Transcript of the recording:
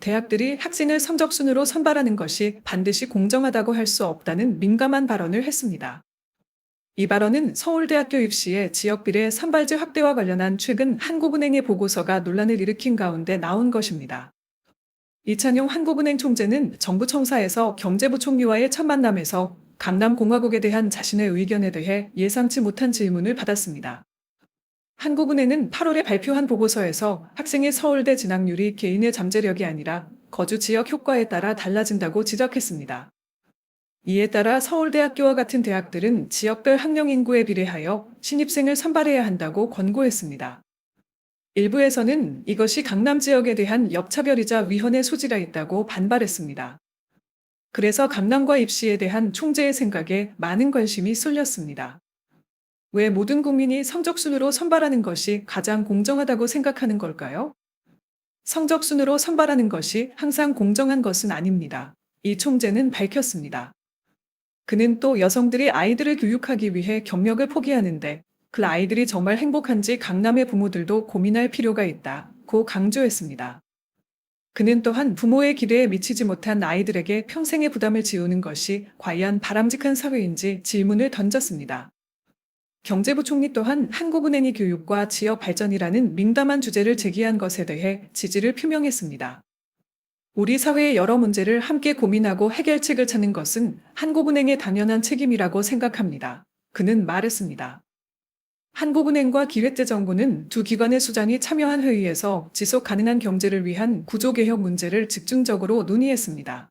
대학들이 학생을 성적 순으로 선발하는 것이 반드시 공정하다고 할 수 없다는 민감한 발언을 했습니다. 이 발언은 서울대학교 입시의 지역비례 선발제 확대와 관련한 최근 한국은행의 보고서가 논란을 일으킨 가운데 나온 것입니다. 이찬용 한국은행 총재는 정부 청사에서 경제부 총리와의 첫 만남에서 강남공화국에 대한 자신의 의견에 대해 예상치 못한 질문을 받았습니다. 한국은행은 8월에 발표한 보고서에서 학생의 서울대 진학률이 개인의 잠재력이 아니라 거주 지역 효과에 따라 달라진다고 지적했습니다. 이에 따라 서울대학교와 같은 대학들은 지역별 학령 인구에 비례하여 신입생을 선발해야 한다고 권고했습니다. 일부에서는 이것이 강남 지역에 대한 역차별이자 위헌의 소지가 있다고 반발했습니다. 그래서 강남과 입시에 대한 총재의 생각에 많은 관심이 쏠렸습니다. 왜 모든 국민이 성적순으로 선발하는 것이 가장 공정하다고 생각하는 걸까요? 성적순으로 선발하는 것이 항상 공정한 것은 아닙니다. 이 총재는 밝혔습니다. 그는 또 여성들이 아이들을 교육하기 위해 경력을 포기하는데 그 아이들이 정말 행복한지 강남의 부모들도 고민할 필요가 있다 고 강조했습니다. 그는 또한 부모의 기대에 미치지 못한 아이들에게 평생의 부담을 지우는 것이 과연 바람직한 사회인지 질문을 던졌습니다. 경제부 총리 또한 한국은행이 교육과 지역 발전이라는 민감한 주제를 제기한 것에 대해 지지를 표명했습니다. 우리 사회의 여러 문제를 함께 고민하고 해결책을 찾는 것은 한국은행의 당연한 책임이라고 생각합니다. 그는 말했습니다. 한국은행과 기획재정부는 두 기관의 수장이 참여한 회의에서 지속 가능한 경제를 위한 구조개혁 문제를 집중적으로 논의했습니다.